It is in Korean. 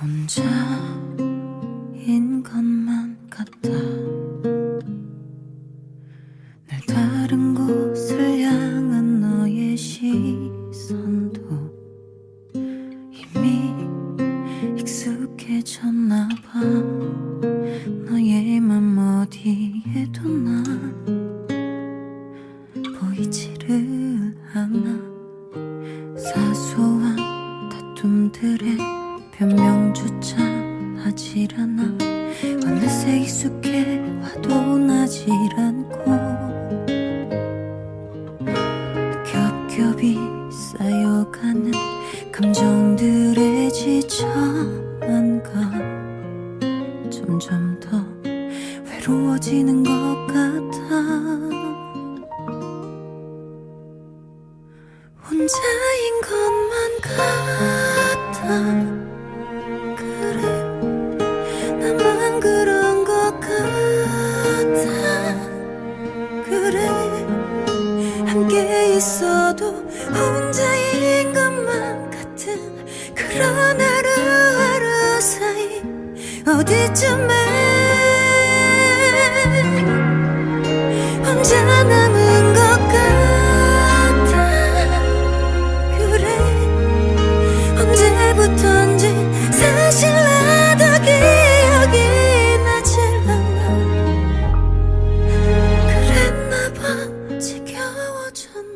혼자인 것만 같아. 늘 다른 곳을 향한 너의 시선도 이미 익숙해졌나 봐. 너의 맘 어디에도 난 보이지를 않아. 사소한 다툼들의 변명조차 하질 않아. 어느새 익숙해 와도 나질 않고. 겹겹이 쌓여가는 감정들에 지쳐만 가. 점점 더 외로워지는 것 같아. 혼자인 것만 같아 있어도 혼자인 것만 같은 그런 하루하루 사이 어디쯤에 혼자 남은 것 같아. 그래 언제부턴지 사실 나도 기억이 나질 않아. 그랬나봐 지겨워졌나